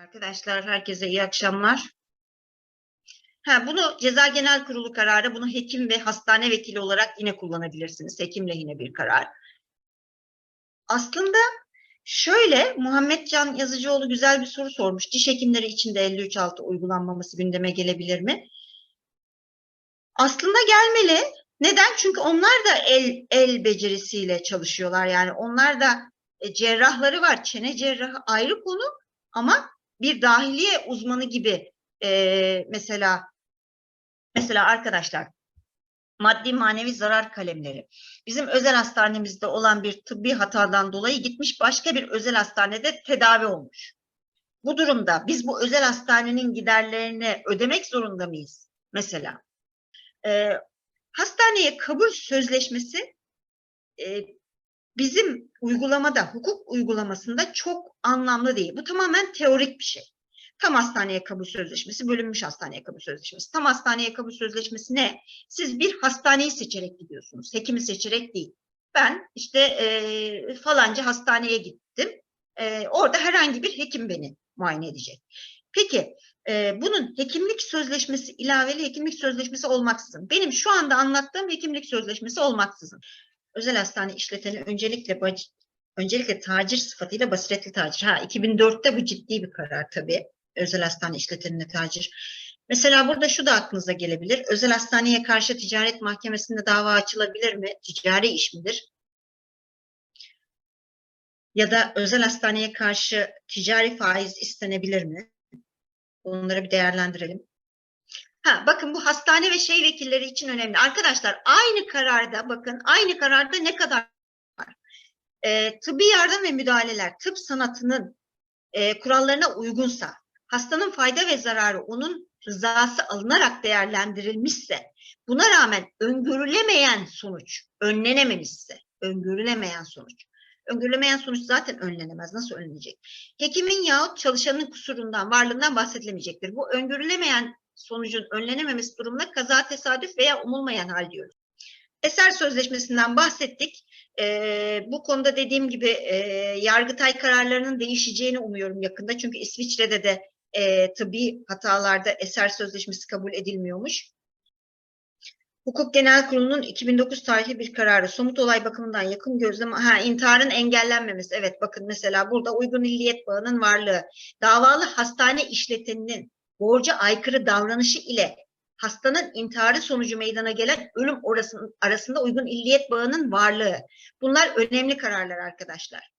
Arkadaşlar herkese iyi akşamlar. Ha, bunu Ceza Genel Kurulu kararı, bunu hekim ve hastane vekili olarak yine kullanabilirsiniz. Hekim lehine bir karar. Aslında şöyle Muhammed Can Yazıcıoğlu güzel bir soru sormuş. Diş hekimleri için de 53.6 uygulanmaması gündeme gelebilir mi? Aslında gelmeli. Neden? Çünkü onlar da el el becerisiyle çalışıyorlar. Yani onlar da e, cerrahları var. Çene cerrahı ayrı konu ama bir dahiliye uzmanı gibi e, mesela mesela arkadaşlar maddi manevi zarar kalemleri. Bizim özel hastanemizde olan bir tıbbi hatadan dolayı gitmiş başka bir özel hastanede tedavi olmuş. Bu durumda biz bu özel hastanenin giderlerini ödemek zorunda mıyız? Mesela e, hastaneye kabul sözleşmesi e, bizim uygulamada, hukuk uygulamasında çok anlamlı değil. Bu tamamen teorik bir şey. Tam hastaneye kabul sözleşmesi, bölünmüş hastaneye kabul sözleşmesi. Tam hastaneye kabul sözleşmesi ne? Siz bir hastaneyi seçerek gidiyorsunuz. Hekimi seçerek değil. Ben işte e, falanca hastaneye gittim. E, orada herhangi bir hekim beni muayene edecek. Peki e, bunun hekimlik sözleşmesi, ilaveli hekimlik sözleşmesi olmaksızın. Benim şu anda anlattığım hekimlik sözleşmesi olmaksızın özel hastane işleteni öncelikle öncelikle tacir sıfatıyla basiretli tacir. Ha 2004'te bu ciddi bir karar tabii. Özel hastane işletenine tacir. Mesela burada şu da aklınıza gelebilir. Özel hastaneye karşı ticaret mahkemesinde dava açılabilir mi? Ticari iş midir? Ya da özel hastaneye karşı ticari faiz istenebilir mi? Bunları bir değerlendirelim. Ha, bakın bu hastane ve şey vekilleri için önemli. Arkadaşlar aynı kararda bakın aynı kararda ne kadar var? Ee, tıbbi yardım ve müdahaleler tıp sanatının e, kurallarına uygunsa, hastanın fayda ve zararı onun rızası alınarak değerlendirilmişse, buna rağmen öngörülemeyen sonuç önlenememişse, öngörülemeyen sonuç. Öngörülemeyen sonuç zaten önlenemez. Nasıl önlenecek? Hekimin yahut çalışanın kusurundan, varlığından bahsedilemeyecektir. Bu öngörülemeyen sonucun önlenememesi durumunda kaza tesadüf veya umulmayan hal diyoruz. Eser sözleşmesinden bahsettik. Ee, bu konuda dediğim gibi e, Yargıtay kararlarının değişeceğini umuyorum yakında. Çünkü İsviçre'de de e, tıbbi hatalarda eser sözleşmesi kabul edilmiyormuş. Hukuk Genel Kurulu'nun 2009 tarihli bir kararı somut olay bakımından yakın gözlem ha intiharın engellenmemesi. Evet bakın mesela burada uygun illiyet bağının varlığı, davalı hastane işleteninin borca aykırı davranışı ile hastanın intiharı sonucu meydana gelen ölüm orasının, arasında uygun illiyet bağının varlığı. Bunlar önemli kararlar arkadaşlar.